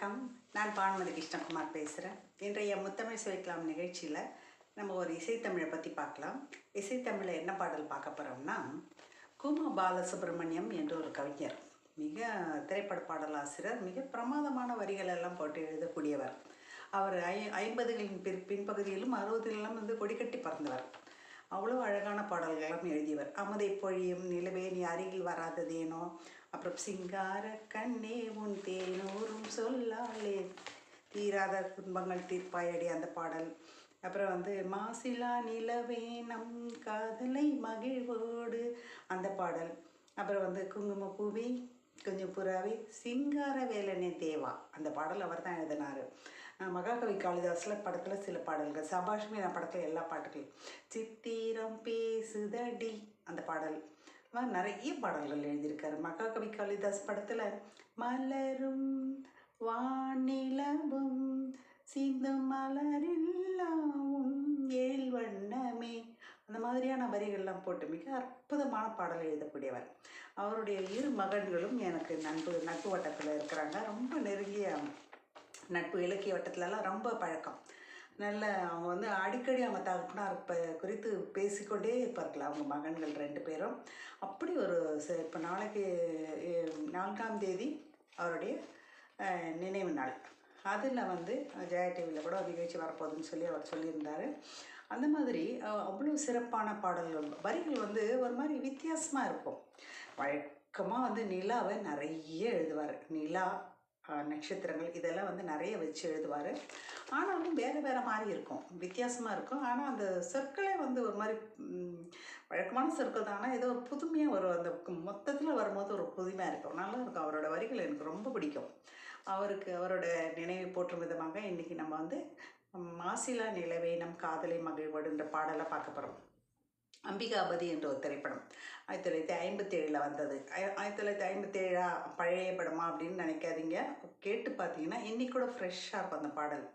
வணக்கம். நான் பானுமதி கிருஷ்ணகுமார் பேசுகிறேன் இன்றைய முத்தமிழ் சுவைக்கலாம் நிகழ்ச்சியில் நம்ம ஒரு இசைத்தமிழை பற்றி பார்க்கலாம். இசைத்தமிழில் என்ன பாடல் பார்க்க போகிறோம்னா கும பாலசுப்ரமணியம் என்ற ஒரு கவிஞர். மிக திரைப்பட பாடலாசிரியர் மிக பிரமாதமான வரிகள் எல்லாம் போட்டு எழுதக்கூடியவர். அவர் ஐ ஐம்பதுகளின் பிற் பின்பகுதியிலும் அறுபதுகளிலும் வந்து கொடிக்கட்டி பறந்தவர். அவ்வளோ பாடல்களும் எழுதியவர். அமுதை பொழியும் நிலவே நீ அருகில் வராததேனோ? அப்புறம் சிங்கார கண்ணே உன் தேனோரும் சொல்லாலே தீராத துன்பங்கள் தீர்ப்பாயடி அந்த பாடல். அப்புறம் வந்து மாசிலா நிலவே நம் காதலை மகிழ்வோடு அந்த பாடல். அப்புறம் வந்து குங்கும பூவி கொஞ்சம் புறாவே சிங்கார வேலனே தேவா அந்த பாடல் அவர் தான் எழுதினார். மகாகவி காளிதாஸில் படத்தில் சில பாடல்கள். சபாஷ் மீனா படத்தில் எல்லா பாட்டுகளும் சித்திரம் பேசுதடி அந்த பாடல். மாதிரி நிறைய பாடல்கள் எழுதியிருக்காரு. மகாகவி காளிதாஸ் படத்தில் மலரும் வானிலவும் சிந்து மலரில்லாவும் ஏழ் வண்ணமே அந்த மாதிரியான வரிகள்லாம் போட்டு மிக அற்புதமான பாடல் எழுதக்கூடியவர். அவருடைய இரு மகன்களும் எனக்கு நண்பு நட்பு வட்டத்தில் இருக்கிறாங்க. ரொம்ப நெருங்கிய நட்பு இலக்கிய வட்டத்துலலாம் ரொம்ப பழக்கம். நல்ல அவங்க வந்து அடிக்கடி அவங்க தகப்பனார் இப்போ குறித்து பேசிக்கொண்டே இருப்பார்கள் அவங்க மகன்கள் ரெண்டு பேரும். அப்படி ஒரு ச- இப்போ நாளைக்கு நான்காம் தேதி அவருடைய நினைவு நாள். அதில் வந்து ஜெயா டிவியில் கூட ஒரு நிகழ்ச்சி வரப்போகுதுன்னு சொல்லி அவர் சொல்லியிருந்தார். அந்த மாதிரி அவ்வளோ சிறப்பான பாடல்கள் வரிகள் வந்து ஒரு மாதிரி வித்தியாசமாக இருக்கும். வழக்கமாக வந்து நிலாவை நிறைய எழுதுவார். நிலா நட்சத்திரங்கள் இதெல்லாம் வந்து நிறைய வச்சு எழுதுவார். ஆனாலும் வேறு வேறு மாதிரி இருக்கும். வித்தியாசமாக இருக்கும். ஆனால் அந்த சொற்களே வந்து ஒரு மாதிரி வழக்கமான சொற்கள் தான். ஆனால் ஏதோ ஒரு புதுமையாக வரும் அந்த மொத்தத்தில் வரும்போது ஒரு புதுமையாக இருக்கும். நல்லா இருக்கும். அவரோட வரிகள் எனக்கு ரொம்ப பிடிக்கும். அவருக்கு அவரோட நினைவை போற்றும் விதமாக இன்றைக்கி நம்ம வந்து மாசிலா நிலவே நம் காதலை மகிழ்வடுன்ற பாடலை பார்க்க போகிறோம் அம்பிகாபதி என்ற ஒரு திரைப்படம். ஆயிரத்தி தொள்ளாயிரத்தி ஐம்பத்தி ஏழில் வந்தது ஆயிரத்தி தொள்ளாயிரத்தி ஐம்பத்தி ஏழா பழைய படமா அப்படின்னு நினைக்காதீங்க. கேட்டு பார்த்தீங்கன்னா இன்னைக்கு கூட ஃப்ரெஷ்ஷாக இருக்கும் அந்த பாடல்.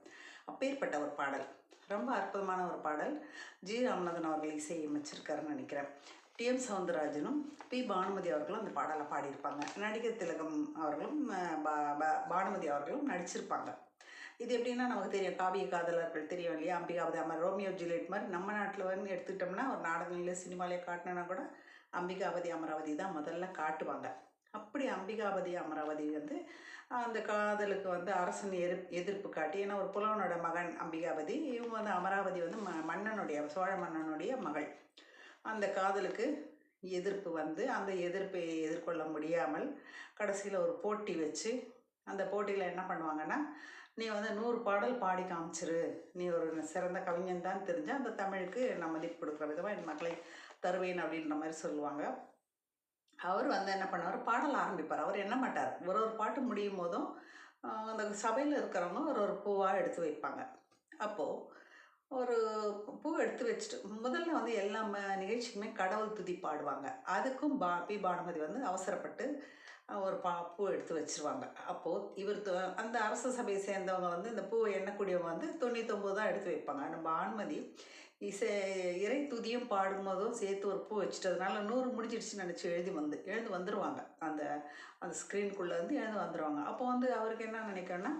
அப்பேற்பட்ட ஒரு பாடல். ரொம்ப அற்புதமான ஒரு பாடல். ஜி. ராமநாதன் அவர்கள் இசையமைச்சிருக்காருன்னு நினைக்கிறேன். DM சவுந்தரராஜனும் P. பானுமதி அவர்களும் அந்த பாடலை பாடியிருப்பாங்க. நடிகர் திலகம் அவர்களும் பா- பா- பானுமதி அவர்களும் நடிச்சிருப்பாங்க. இது எப்படின்னா நமக்கு தெரியும். காவிய காதலர்கள் தெரியும் இல்லையா? அம்பிகாபதி அம்மா ரோமியோ ஜூலியட் மாதிரி நம்ம நாட்டில் வந்து எடுத்துக்கிட்டோம்னா ஒரு நாடகங்களில் சினிமாலே காட்டினா கூட அம்பிகாபதி அமராவதி தான் முதல்ல காட்டுவாங்க. அப்படி அம்பிகாபதி அமராவதி வந்து அந்த காதலுக்கு வந்து அரசன் எதிர் எதிர்ப்பு காட்டி ஏன்னா ஒரு புலவனோட மகன் அம்பிகாபதி இவங்க வந்து அமராவதி வந்து ம மன்னனுடைய சோழ மன்னனுடைய மகள். அந்த காதலுக்கு எதிர்ப்பு வந்து அந்த எதிர்ப்பை எதிர்கொள்ள முடியாமல் கடைசியில் ஒரு போட்டி வச்சு அந்த போட்டியில் என்ன பண்ணுவாங்கன்னா நீ வந்து நூறு பாடல் பாடி காமிச்சிரு. நீ ஒரு சிறந்த கவிஞன் தான் தெரிஞ்சால் அந்த தமிழுக்கு நான் மதிப்பு கொடுக்குற விதமாக என் மக்களை தருவேன் அப்படின்ற மாதிரி சொல்லுவாங்க. அவர் வந்து என்ன பண்ணுவார்? பாடல் ஆரம்பிப்பார். அவர் என்ன மாட்டார்? ஒரு ஒரு பாட்டு முடியும் போதும் அந்த சபையில் இருக்கிறவங்க ஒரு ஒரு பூவாக எடுத்து வைப்பாங்க. அப்போது ஒரு பூ எடுத்து வச்சுட்டு முதல்ல வந்து எல்லா நிகழ்ச்சியுமே நிகழ்ச்சிக்குமே கடவுள் துதி பாடுவாங்க. அதுக்கும் பா பி பானுமதி வந்து அவசரப்பட்டு ஒரு பா பூ எடுத்து வச்சிருவாங்க. அப்போது இவர் அந்த அரச சபையை சேர்ந்தவங்க வந்து இந்த பூவை எண்ணக்கூடியவங்க வந்து தொண்ணூத்தொம்பது தான் எடுத்து வைப்பாங்க. நம்ம ஆன்மதி இசை இறை துதியும் பாடும்போதும் சேர்த்து ஒரு பூ வச்சுட்டதுனால நூறு முடிஞ்சிடுச்சுன்னு நினச்சி எழுதி வந்து எழுந்து வந்துடுவாங்க அந்த அந்த ஸ்க்ரீனுக்குள்ளே வந்து எழுந்து வந்துடுவாங்க அப்போ வந்து அவருக்கு என்ன நினைக்கணும்னா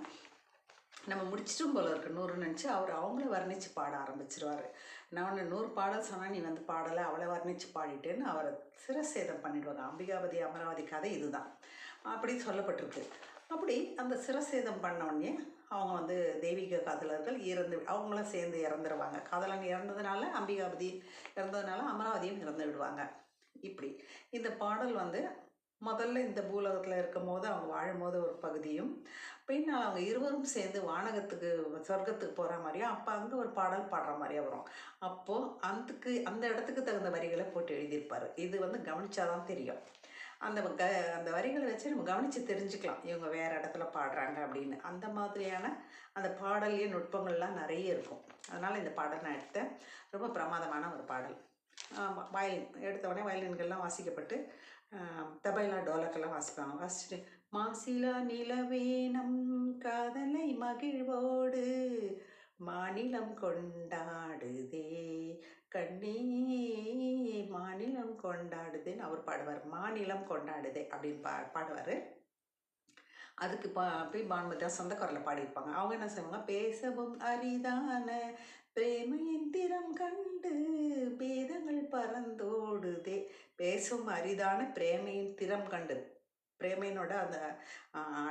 நம்ம முடிச்சிட்டும் போல இருக்கு நூறு நினச்சி அவர் அவங்கள வர்ணித்து பாட ஆரம்பிச்சிருவார். நான் ஒன்று நூறு பாடல் சொன்னால் நீ வந்து பாடலை அவளை வர்ணித்து பாடிட்டேன்னு அவரை சிரசேதம் பண்ணிடுவாங்க. அம்பிகாபதி அமராவதி கதை இதுதான். அப்படி சொல்லப்பட்டிருக்கு. அப்படி அந்த சிரசேதம் பண்ண அவங்க வந்து தெய்வீக காதலர்கள் இறந்து அவங்களும் சேர்ந்து இறந்துருவாங்க. காதலன் இறந்ததுனால அம்பிகாபதி இறந்ததுனால அமராவதியும் இறந்து விடுவாங்க. இப்படி இந்த பாடல் வந்து முதல்ல இந்த பூலகத்தில் இருக்கும் போது அவங்க வாழும்போது ஒரு பகுதியும் பின்னால் அவங்க இருவரும் சேர்ந்து வானகத்துக்கு சொர்க்கத்துக்கு போகிற மாதிரியும் அப்போ அங்கே ஒரு பாடல் பாடுற மாதிரியே வரும். அப்போது அதுக்கு அந்த இடத்துக்கு தகுந்த வரிகளை போட்டு எழுதியிருப்பார். இது வந்து கவனிச்சாதான் தெரியும். அந்த க அந்த வரிகளை வச்சு நம்ம கவனித்து தெரிஞ்சுக்கலாம். இவங்க வேறு இடத்துல பாடுறாங்க அப்படின்னு. அந்த மாதிரியான அந்த பாடல்லையே நுட்பங்கள்லாம் நிறைய இருக்கும். அதனால் இந்த பாடல் நான் எடுத்தேன். ரொம்ப பிரமாதமான ஒரு பாடல். ஆமாம் வயலின் எடுத்த உடனே வயலின்கள்லாம் வாசிக்கப்பட்டு தபைலா டோலக்கெல்லாம் வாசிப்பாங்க. வாசிச்சுட்டு மாசிலா நிலவேனம் காதலை மகிழ்வோடு மாநிலம் கொண்டாடுதே கண்ணே மாநிலம் கொண்டாடுதேன்னு அவர் பாடுவார். மாநிலம் கொண்டாடுதே அப்படின்னு பா பாடுவார். அதுக்கு பா பி பானுமதி சொந்த குரலில் பாடியிருப்பாங்க. அவங்க என்ன செய்வாங்க? பேசவும் அரிதான பிரேமையின் கண் கண்டு பேதங்கள் பறந்தோடுதே. பேசும் அரிதான பிரேமையின் திறம் கண்டு. பிரேமையினோட அந்த ஆஹ்,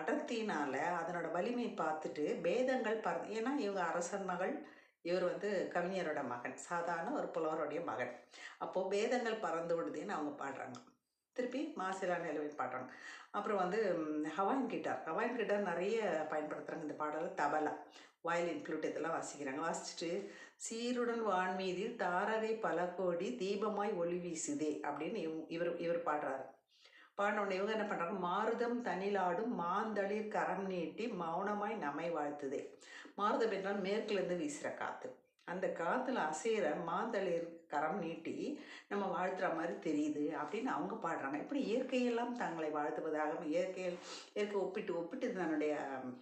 அதனோட வலிமை பார்த்துட்டு பேதங்கள் பற ஏன்னா இவங்க அரசன் மகள் இவர் வந்து கவிஞரோட மகன் சாதாரண ஒரு புலவருடைய மகன். அப்போது பேதங்கள் பறந்து விடுதுன்னு அவங்க பாடுறாங்க. திருப்பி மாசிலா நிலவில் பாடுறாங்க அப்புறம் வந்து ஹவாயின் கிட்டார். ஹவாயின் கிட்டார் நிறைய பயன்படுத்துகிறாங்க இந்த பாடலில். தபலா வயலின் ஃப்ளூட் இதெல்லாம் வாசிக்கிறாங்க. வாசிச்சுட்டு சீருடன் வான்மீதில் தாரகை பல கோடி தீபமாய் ஒளி வீசுதே அப்படின்னு இவ்- இவர் இவர் பாடுறாரு. பாடினோடனே இவங்க என்ன பண்ணுறாங்க மாருதம் தனிலாடும் மாந்தளிர் கரம் நீட்டி மௌனமாய் நம்மை வாழ்த்துதே. மாருதம் என்றால் மேற்குலேருந்து வீசுகிற காற்று அந்த காற்றுல அசைகிற மாந்தளிர் கரம் நீட்டி நம்ம வாழ்த்துற மாதிரி தெரியுது அப்படின்னு அவங்க பாடுறாங்க. இப்படி இயற்கையெல்லாம் தங்களை வாழ்த்துவதாக இயற்கையில் இயற்கை ஒப்பிட்டு ஒப்பிட்டு தன்னுடைய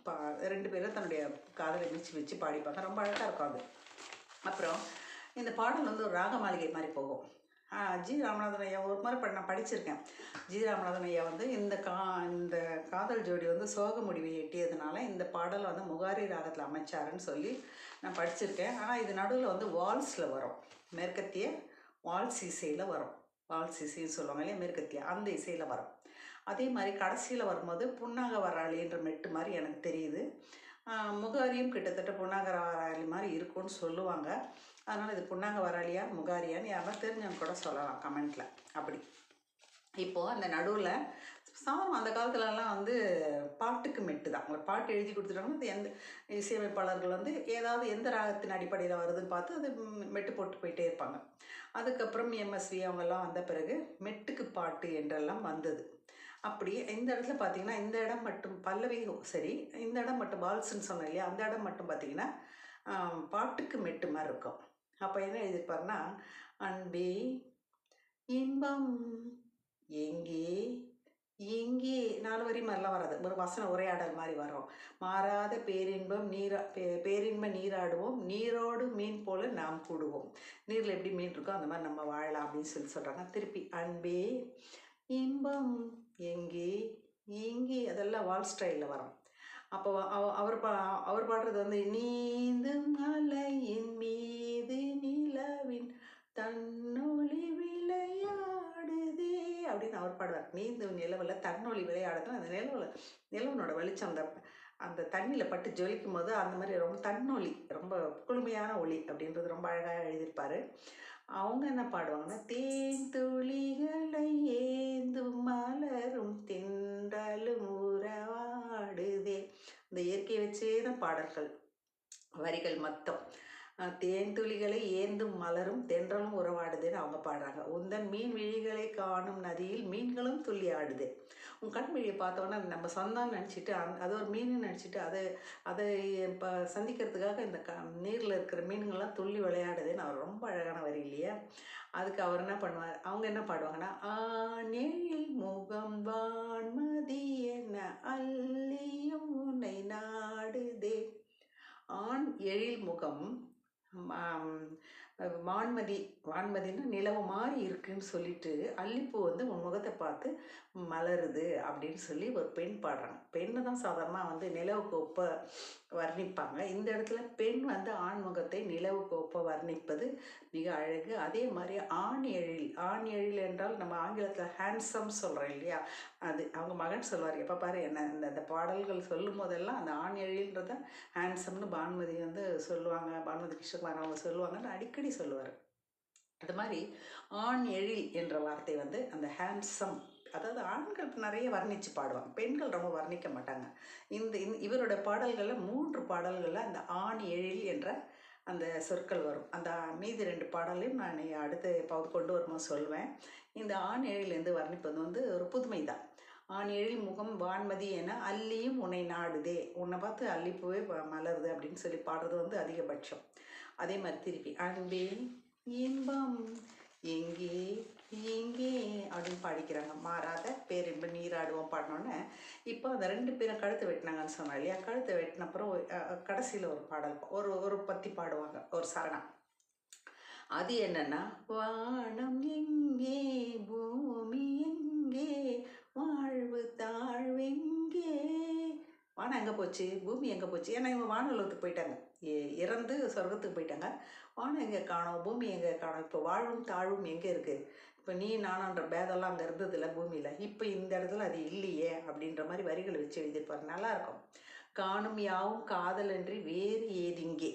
பா ரெண்டு பேரும் தன்னுடைய காதலை வச்சு வச்சு பாடிப்பாங்க. ரொம்ப அழகாக இருக்கும் அது. அப்புறம் இந்த பாடல் வந்து ஒரு ராக மாளிகை மாதிரி போகும். ஜி ராமநாதன் ஐயா ஒரு மாதிரி நான் படிச்சிருக்கேன். ஜி ராமநாதன் ஐயா வந்து இந்த கா இந்த காதல் ஜோடி வந்து சோக முடிவை எட்டியதுனால இந்த பாடலை வந்து முகாரி ராகத்தில் அமைச்சாருன்னு சொல்லி நான் படிச்சிருக்கேன். ஆனால் இது நடுவில் வந்து வால்ஸில் வரும். மேற்கத்திய வால்ஸ் இசையில் வரும். வால்ஸ் இசைன்னு சொல்லுவாங்க இல்லையா மேற்கத்திய. அந்த இசையில் வரும். அதே மாதிரி கடைசியில் வரும்போது புன்னாக வராளின்ற மெட்டு மாதிரி எனக்கு தெரியுது. முகாரியும் கிட்டத்தட்ட புன்னாக வராளி மாதிரி இருக்கும்னு சொல்லுவாங்க. அதனால் இது புன்னாங்க வராளியா முகாரியான்னு யாருன்னா தெரிஞ்சவங்க கூட சொல்லலாம் கமெண்ட்டில் அப்படி. இப்போது அந்த நடுவில் சாரம் அந்த காலத்துலலாம் வந்து பாட்டுக்கு மெட்டு தான் ஒரு பாட்டு எழுதி கொடுத்துட்டாங்கன்னா அது எந்த இசையமைப்பாளர்கள் வந்து ஏதாவது எந்த ராகத்தின் அடிப்படையில் வருதுன்னு பார்த்து அது மெட்டு போட்டு போயிட்டே இருப்பாங்க. அதுக்கப்புறம் எம்எஸ்வி அவங்கெல்லாம் வந்த பிறகு மெட்டுக்கு பாட்டு என்றெல்லாம் வந்தது. அப்படி இந்த இடத்துல பார்த்தீங்கன்னா இந்த இடம் மட்டும் பல்லவி சரி இந்த இடம் மட்டும் பால்ஸ்ன்னு சொன்னேன் இல்லையா அந்த இடம் மட்டும் பார்த்தீங்கன்னா பாட்டுக்கு மெட்டு மாதிரி இருக்கும். அப்போ என்ன எழுதியிருப்பாருன்னா அன்பே இன்பம் எங்கே எங்கே நாலு வரி மாதிரிலாம் வராது. ஒரு வசன உரையாடல் மாதிரி வரும். மாறாத பேரின்பம் நீரா பே பேரின்ப நீராடுவோம் நீரோடு மீன் போல நாம் கூடுவோம். நீரில் எப்படி மீன் இருக்கோ அந்த மாதிரி நம்ம வாழலாம் அப்படின்னு சொல்லி சொல்கிறாங்க திருப்பி அன்பே இன்பம் எங்கே? எங்கே? அதெல்லாம் வால் ஸ்டைலில் வரும். அப்போ அவ- அவர் பா அவர் பாடுறது வந்து நீந்தும் அலையின் மீது நிலவின் தன்னொளி விளையாடுதே அப்படின்னு அவர் பாடுவார். நீந்தும் நிலவில் தன்னொளி விளையாடுது அந்த நிலவில் நிலவனோட வெளிச்சம் அந்த அந்த தண்ணியில் பட்டு ஜொலிக்கும் போது அந்த மாதிரி ரொம்ப தன்னொளி ரொம்ப குளுமையான ஒளி அப்படின்றது ரொம்ப அழகாக எழுதியிருப்பார். அவங்க என்ன பாடுவாங்கன்னா தேன் துளிகளை ஏந்தும் மலரும் தின்றலும் உறவாடுதே. இந்த இயற்கையை வச்சே தான் பாடல்கள் வரிகள் மொத்தம். தேன் துளிகளை ஏந்தும் மலரும் தென்றலும் உறவாடுதுன்னு அவங்க பாடுறாங்க. உந்தன் மீன் விழிகளை காணும் நதியில் மீன்களும் துள்ளி ஆடுது உன் கண்மொழியை பார்த்தோன்னா நம்ம சொந்தம் நினச்சிட்டு அந் அது ஒரு மீன் நினச்சிட்டு அதை அதை இப்போ சந்திக்கிறதுக்காக இந்த க நீரில் இருக்கிற மீன்கள்லாம் துள்ளி விளையாடுதுன்னு அவர் ரொம்ப அழகான வரி இல்லையா? அதுக்கு அவர் என்ன பண்ணுவார்? அவங்க என்ன பாடுவாங்கன்னா ஆனேழில் முகம் வான்மதி என அல்லியும் உன்னை நாடுதே. ஆண் எழில் முகம் வான்மதி வான்மதின்னா நிலவு மாதிரி இருக்குன்னு சொல்லிட்டு அல்லிப்பூ வந்து உன் முகத்தை பார்த்து மலருது அப்படின்னு சொல்லி ஒரு பெண் பாடுறாங்க. பெண்ணை தான் சாதாரணமாக வந்து நிலவுக்கு ஒப்ப வர்ணிப்பாங்க. இந்த இடத்துல பெண் வந்து ஆண்முகத்தை நிலவு கோப்பை வர்ணிப்பது மிக அழகு. அதே மாதிரி ஆண் எழில். ஆண் எழில் என்றால் நம்ம ஆங்கிலத்தில் ஹேண்ட்ஸம் சொல்கிறோம் இல்லையா? அது அவங்க மகன் சொல்லுவார் எப்போ பாரு என்ன இந்த இந்த பாடல்கள் சொல்லும் போதெல்லாம் அந்த ஆண் எழில்ன்றத ஹேண்ட்ஸம்னு பானுமதி வந்து சொல்லுவாங்க. பானுமதி கிருஷ்ணகுமார் அவங்க சொல்லுவாங்கன்னு அடிக்கடி சொல்லுவார். அது மாதிரி ஆண் எழில் என்ற வார்த்தை வந்து அந்த ஹேண்ட்ஸம் அதாவது ஆண்கள் நிறைய வர்ணித்து பாடுவாங்க. பெண்கள் ரொம்ப வர்ணிக்க மாட்டாங்க. இந்த இவரோட பாடல்களில் மூன்று பாடல்களில் அந்த ஆண் எழில் என்ற அந்த சொற்கள் வரும். அந்த மீதி ரெண்டு பாடலையும் நான் அடுத்து ப- கொண்டு வரும்போது சொல்வேன் இந்த ஆண் எழிலேருந்து வர்ணிப்பது வந்து ஒரு புதுமை தான் ஆண் எழில் முகம் வான்மதி என அல்லியும் உன்னை நாடுதே. உன்னை பார்த்து அள்ளிப்பூவே வ- மலருது அப்படின்னு சொல்லி பாடுறது வந்து அதிகபட்சம். அதே மாதிரி திருப்பி அன்பே இன்பம் எங்கே எங்கே அப்படின்னு பாடிக்கிறாங்க. மாறாத பேரின்ப நீராடுவோம் பாடினோன்னே இப்போ அந்த ரெண்டு பேரும் கழுத்தை வெட்டினாங்கன்னு சொன்னா இல்லையா? கழுத்தை வெட்டின அப்புறம் கடைசியில் ஒரு பாடல் ஒரு ஒரு பத்தி பாடுவாங்க ஒரு சரணம் அது என்னன்னா வானம் எங்கே பூமி எங்கே வாழ்வு தாழ்வெங்கே வானம் எங்கே போச்சு? பூமி எங்கே போச்சு? ஏன்னா இவங்க வானலத்துக்கு போயிட்டாங்க. ஏ இறந்து சொர்க்கத்துக்கு போயிட்டாங்க. வானம் எங்கே காணோம்? பூமி எங்கே காணோம்? இப்போ வாழும் தாழ்வும் எங்கே இருக்குது இப்போ நீ நானான்ற பேதெல்லாம் அங்கே இருந்ததில்ல பூமியில். இப்போ இந்த இடத்துல அது இல்லையே அப்படின்ற மாதிரி வரிகள் வச்சு எழுதியிருப்பார். நல்லாயிருக்கும். காணும் யாவும் காதலன்றி வேறு ஏதிங்கே.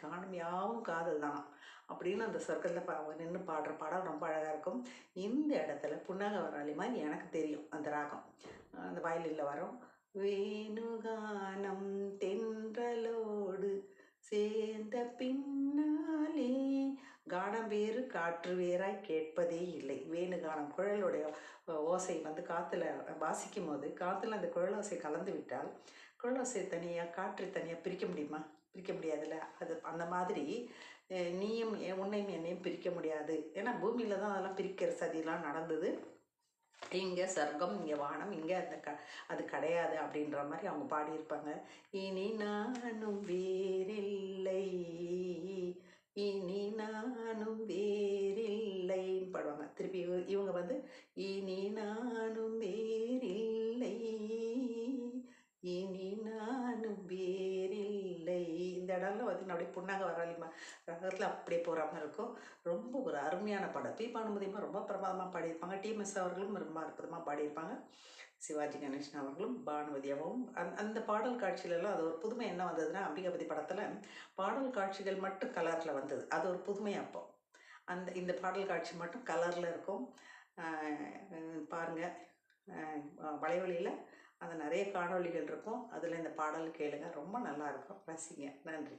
காணும் யாவும் காதல் தான்? அப்படின்னு அந்த சொர்க்கத்தில் பா நின்று பாடுற பாடம் ரொம்ப அழகாக இருக்கும். இந்த இடத்துல புன்னக வராளி மாதிரி எனக்கு தெரியும் அந்த ராகம். அந்த வயலில் வரும். வேணுகானம் தென்றலோடு சேர்ந்த பின்னாலே கானம் வேறு காற்று வேறாய் கேட்பதே இல்லை. வேணு கானம். குழலுடைய ஓசை வந்து காற்றுல வாசிக்கும் போது காற்றுல அந்த குழல் ஓசை கலந்து விட்டால் குழல் ஓசை தனியாக காற்று தனியாக பிரிக்க முடியுமா? பிரிக்க முடியாதுல்ல? அது அந்த மாதிரி நீயும் என் உன்னையும் என்னையும் பிரிக்க முடியாது. ஏன்னா பூமியில் தான் அதெல்லாம் பிரிக்கிற சதியெல்லாம் நடந்தது. இங்கே சர்க்கம் இங்கே வானம் இங்கே அந்த க அது கிடையாது அப்படின்ற மாதிரி அவங்க பாடியிருப்பாங்க. இனி நானும் வேறில்லை. அப்படியே புண்ணாக வராளிமா ரகத்தில் அப்படியே போகிற மாதிரி இருக்கும். ரொம்ப ஒரு அருமையான படம். பி. பானுமதியமாக ரொம்ப பிரமாதமாக பாடியிருப்பாங்க. டிஎம்எஸ் அவர்களும் ரொம்ப அற்புதமாக பாடியிருப்பாங்க. சிவாஜி கணேசன் அவர்களும் பானுமதியாகவும் அந் அந்த பாடல் காட்சியிலலாம் அது ஒரு புதுமை என்ன வந்ததுன்னா அம்பிகாபதி படத்தில் பாடல் காட்சிகள் மட்டும் கலரில் வந்தது. அது ஒரு புதுமை அப்போ. அந்த இந்த பாடல் காட்சி மட்டும் கலரில் இருக்கும். பாருங்கள் வலைவழியில் அந்த நிறைய காணொலிகள் இருக்கும். அதில் இந்த பாடல் கேளுங்க. ரொம்ப நல்லாயிருக்கும் ரசிங்க. நன்றி.